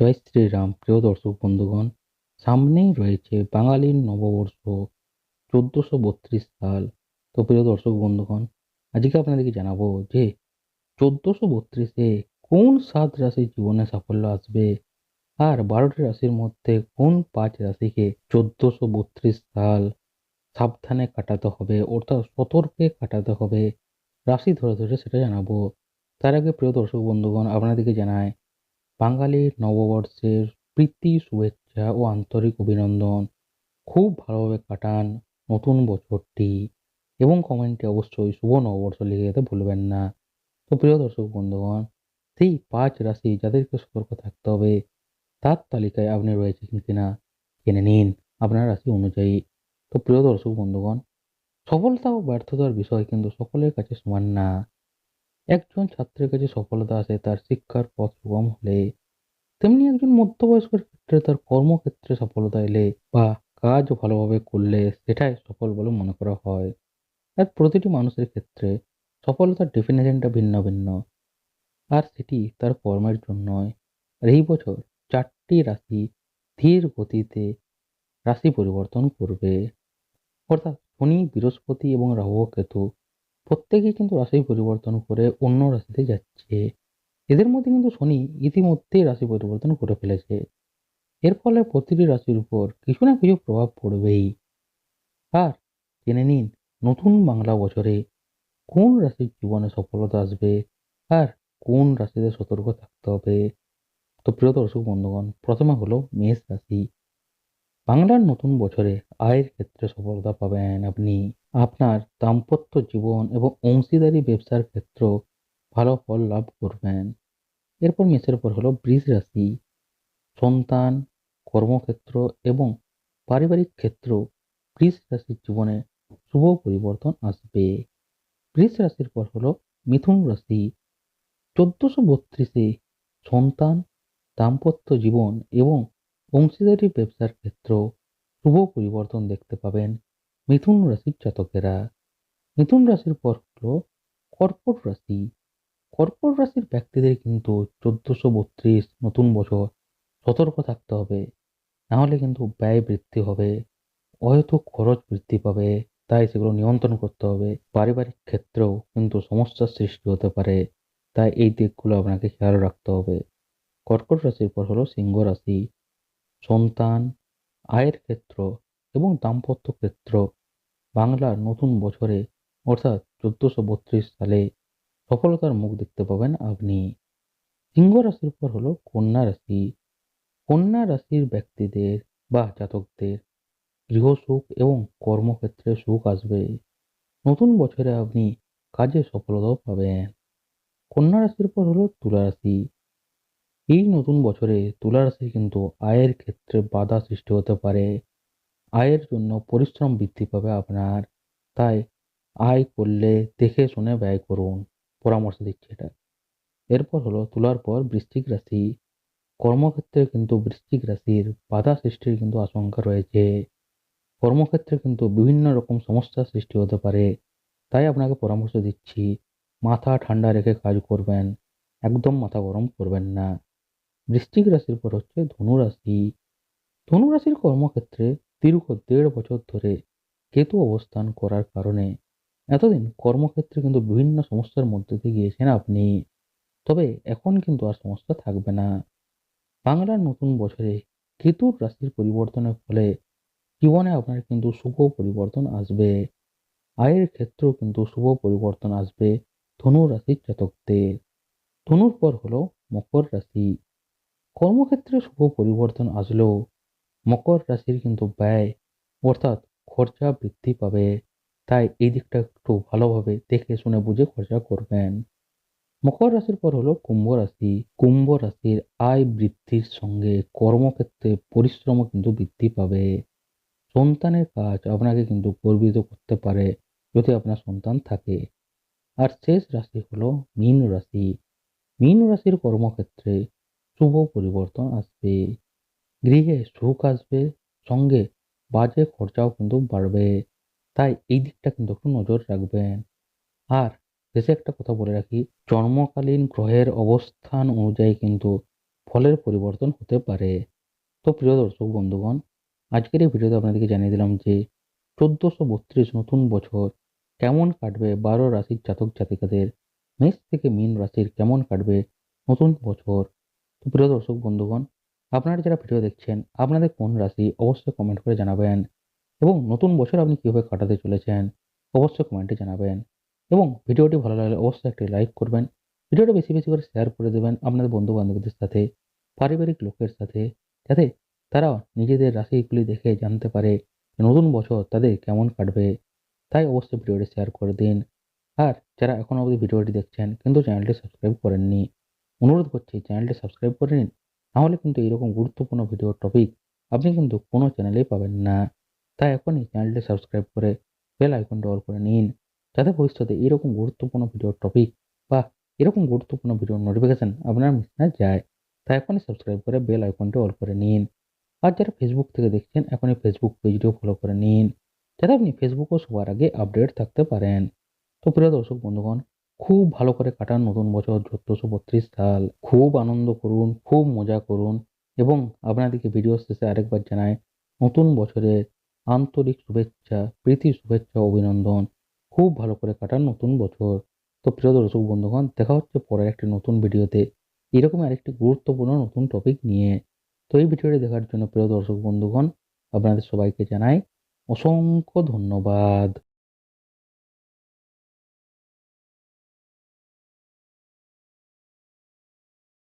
জয় শ্রীরাম, প্রিয় দর্শক বন্ধুগণ, সামনেই রয়েছে বাঙালির নববর্ষ, চোদ্দোশো বত্রিশ সাল। তো প্রিয় দর্শক বন্ধুগণ, আজকে আপনাদেরকে জানাব যে চোদ্দোশো বত্রিশে কোন সাত রাশির জীবনে সাফল্য আসবে? আর বারোটি রাশির মধ্যে কোন পাঁচ রাশিকে চোদ্দোশো বত্রিশ সাল সাবধানে কাটাতে হবে, অর্থাৎ সতর্কে কাটাতে হবে? রাশি ধরে ধরে সেটা জানাব। তার আগে প্রিয় দর্শক বন্ধুগণ, আপনাদেরকে জানায় বাঙালির নববর্ষের প্রীতি, শুভেচ্ছা ও আন্তরিক অভিনন্দন। খুব ভালোভাবে কাটান নতুন বছরটি এবং কমেন্টে অবশ্যই শুভ নববর্ষ লিখে যেতে ভুলবেন না। তো প্রিয় দর্শক বন্ধুগণ, সেই পাঁচ রাশি যাদেরকে সতর্ক থাকতে হবে, তার তালিকায় আপনি রয়েছেন কিনা জেনে নিন আপনার রাশি অনুযায়ী। তো প্রিয় দর্শক বন্ধুগণ, সফলতা ও ব্যর্থতার বিষয় কিন্তু সকলের কাছে সমান না। একজন ছাত্রের কাছে সফলতা আসে, তার শিক্ষার পথ সুগম হলে। তেমনি একজন মধ্যবয়স্কের ক্ষেত্রে তার কর্মক্ষেত্রে সফলতা এলে বা কাজ ভালোভাবে করলে সেটাই সফল বলে মনে করা হয়। আর প্রতিটি মানুষের ক্ষেত্রে সফলতার ডেফিনেশনটা ভিন্ন ভিন্ন। আর সেটি তার কর্মের জন্যই আর এই বছর চারটি রাশি ধীর গতিতে রাশি পরিবর্তন করবে। অর্থাৎ শনি, বৃহস্পতি এবং রাহু কেতু প্রত্যেকেই কিন্তু রাশি পরিবর্তন করে অন্য রাশিতে যাচ্ছে। এদের মধ্যে কিন্তু শনি ইতিমধ্যেই রাশি পরিবর্তন করে ফেলেছে। এর ফলে প্রতিটি রাশির উপর কিছু না কিছু প্রভাব পড়বেই। আর জেনে নিন নতুন বাংলা বছরে কোন রাশির জীবনে সফলতা আসবে আর কোন রাশিতে সতর্ক থাকতে হবে? তো প্রিয় দর্শক বন্ধুগণ, প্রথমে হলো মেষ রাশি। বাংলার নতুন বছরে আয়ের ক্ষেত্রে সফলতা পাবেন আপনি। আপনার দাম্পত্য জীবন এবং অংশীদারি ব্যবসার ক্ষেত্র ভালো ফল লাভ করবেন। এরপর মেষের পর হলো বৃষ রাশি। সন্তান, কর্মক্ষেত্র এবং পারিবারিক ক্ষেত্র বৃষ রাশির জীবনে শুভ পরিবর্তন আসবে। বৃষ রাশির পর হলো মিথুন রাশি। চোদ্দশো বত্রিশে সন্তান, দাম্পত্য জীবন এবং অংশীদারি ব্যবসার ক্ষেত্র শুভ পরিবর্তন দেখতে পাবেন। মিথুন রাশির জাতকেরা, মিথুন রাশির পর হলো কর্কট রাশি। কর্কট রাশির ব্যক্তিদের কিন্তু চোদ্দশো বত্রিশ নতুন বছর সতর্ক থাকতে হবে। নাহলে কিন্তু ব্যয় বৃদ্ধি হবে হয়তো খরচ বৃদ্ধি পাবে, তাই সেগুলো নিয়ন্ত্রণ করতে হবে। পারিবারিক ক্ষেত্রেও কিন্তু সমস্যার সৃষ্টি হতে পারে, তাই এই দিকগুলো আপনাকে খেয়াল রাখতে হবে। কর্কট রাশির পর হলো সিংহ রাশি। সন্তান, আয়ের ক্ষেত্র এবং দাম্পত্য ক্ষেত্র বাংলার নতুন বছরে, অর্থাৎ চোদ্দশো বত্রিশ সালে সফলতার মুখ দেখতে পাবেন আপনি। সিংহ রাশির পর হলো কন্যা রাশি। কন্যা রাশির ব্যক্তিদের বা জাতকদের গৃহসুখ এবং কর্মক্ষেত্রে সুখ আসবে। নতুন বছরে আপনি কাজে সফলতাও পাবেন। কন্যা রাশির পর হলো তুলা রাশি। এই নতুন বছরে তুলা রাশি কিন্তু আয়ের ক্ষেত্রে বাধা সৃষ্টি হতে পারে। আয়ের জন্য পরিশ্রম বৃদ্ধি পাবে আপনার। তাই আয় করলে দেখে শুনে ব্যয় করুন। পরামর্শ দিচ্ছে এটা। এরপর হলো তুলার পর বৃশ্চিক রাশি। কর্মক্ষেত্রে কিন্তু বৃশ্চিক রাশির বাধা সৃষ্টির কিন্তু আশঙ্কা রয়েছে। কর্মক্ষেত্রে কিন্তু বিভিন্ন রকম সমস্যার সৃষ্টি হতে পারে। তাই আপনাকে পরামর্শ দিচ্ছি, মাথা ঠান্ডা রেখে কাজ করবেন, একদম মাথা গরম করবেন না। বৃশ্চিক রাশির পর হচ্ছে ধনু রাশি। ধনু রাশির কর্মক্ষেত্রে দীর্ঘ দেড় বছর ধরে কেতু অবস্থান করার কারণে এতদিন কর্মক্ষেত্রে কিন্তু বিভিন্ন সমস্যার মধ্যে দিয়ে গিয়েছেন আপনি। তবে এখন কিন্তু আর সমস্যা থাকবে না। বাংলার নতুন বছরে কেতুর রাশির পরিবর্তনের ফলে জীবনে আপনার কিন্তু শুভ পরিবর্তন আসবে। আয়ের ক্ষেত্রেও কিন্তু শুভ পরিবর্তন আসবে ধনু রাশির জাতকদের। ধনুর পর হলো মকর রাশি। কর্মক্ষেত্রে শুভ পরিবর্তন আসলেও মকর রাশির কিন্তু ব্যয় অর্থাৎ খরচা বৃদ্ধি পাবে। তাই এই দিকটা একটু ভালোভাবে দেখে শুনে বুঝে খরচা করবেন। মকর রাশির পর হলো কুম্ভ রাশি। কুম্ভ রাশির আয় বৃদ্ধির সঙ্গে কর্মক্ষেত্রে পরিশ্রমও কিন্তু বৃদ্ধি পাবে। সন্তানের কাজ আপনাকে কিন্তু গর্বিত করতে পারে যদি আপনার সন্তান থাকে। আর শেষ রাশি হলো মীন রাশি। মীন রাশির কর্মক্ষেত্রে শুভ পরিবর্তন আসবে। গৃহে সুখ আসবে, সঙ্গে বাজে খরচাও কিন্তু বাড়বে। তাই এই দিকটা কিন্তু একটু নজর রাখবেন। আর শেষে একটা কথা বলে রাখি, জন্মকালীন গ্রহের অবস্থান অনুযায়ী কিন্তু ফলের পরিবর্তন হতে পারে। তো প্রিয় দর্শক বন্ধুগণ, আজকের এই ভিডিওতে আপনাদেরকে জানিয়ে দিলাম যে চোদ্দোশো বত্রিশ নতুন বছর কেমন কাটবে বারো রাশির জাতক জাতিকাদের, মেষ থেকে মীন রাশির কেমন কাটবে নতুন বছর। তো প্রিয় দর্শক বন্ধুগণ আপনারা যারা ভিডিও দেখছেন, আপনাদের কোন রাশি অবশ্যই কমেন্ট করে জানাবেন। এবং নতুন বছর আপনি কীভাবে কাটাতে চলেছেন, অবশ্যই কমেন্টে জানাবেন। এবং ভিডিওটি ভালো লাগলে অবশ্যই একটি লাইক করবেন। ভিডিওটা বেশি বেশি করে শেয়ার করে দেবেন আপনাদের বন্ধু বান্ধবদের সাথে, পারিবারিক লোকের সাথে, যাতে তারা নিজেদের রাশিগুলি দেখে জানতে পারে নতুন বছর তাদের কেমন কাটবে। তাই অবশ্যই ভিডিওটি শেয়ার করে দিন। আর যারা এখন অবধি ভিডিওটি দেখছেন, কিন্তু চ্যানেলটি সাবস্ক্রাইব করেননি, অনুরোধ করছি চ্যানেলটি সাবস্ক্রাইব করে নিন। নাহলে কিন্তু এরকম গুরুত্বপূর্ণ ভিডিওর টপিক আপনি কিন্তু কোনো চ্যানেলেই পাবেন না। তাই এখনই চ্যানেলটি সাবস্ক্রাইব করে বেল আইকনটি অল করে নিন, যাতে ভবিষ্যতে এরকম গুরুত্বপূর্ণ ভিডিওর টপিক বা এরকম গুরুত্বপূর্ণ ভিডিওর নোটিফিকেশন আপনার মিস না যায়। তাই এখনই সাবস্ক্রাইব করে বেল আইকনটি অল করে নিন। আর যারা ফেসবুক থেকে দেখছেন, এখনই ফেসবুক পেজটিও ফলো করে নিন, যাতে আপনি ফেসবুকও সবার আগে আপডেট থাকতে পারেন। তো প্রিয় দর্শক, বন্ধুগণ খুব ভালো করে কাটান নতুন বছর, চোদ্দোশো বত্রিশ সাল। খুব আনন্দ করুন, খুব মজা করুন এবং আপনাদেরকে ভিডিও শেষে আরেকবার জানাই, নতুন বছরের আন্তরিক শুভেচ্ছা প্রীতি শুভেচ্ছা, অভিনন্দন। খুব ভালো করে কাটান নতুন বছর। তো প্রিয় দর্শক বন্ধুগণ, দেখা হচ্ছে পরের একটি নতুন ভিডিওতে এরকম আরেকটি গুরুত্বপূর্ণ নতুন টপিক নিয়ে। তো এই ভিডিওটি দেখার জন্য প্রিয় দর্শক বন্ধুগণ, আপনাদের সবাইকে জানাই অসংখ্য ধন্যবাদ।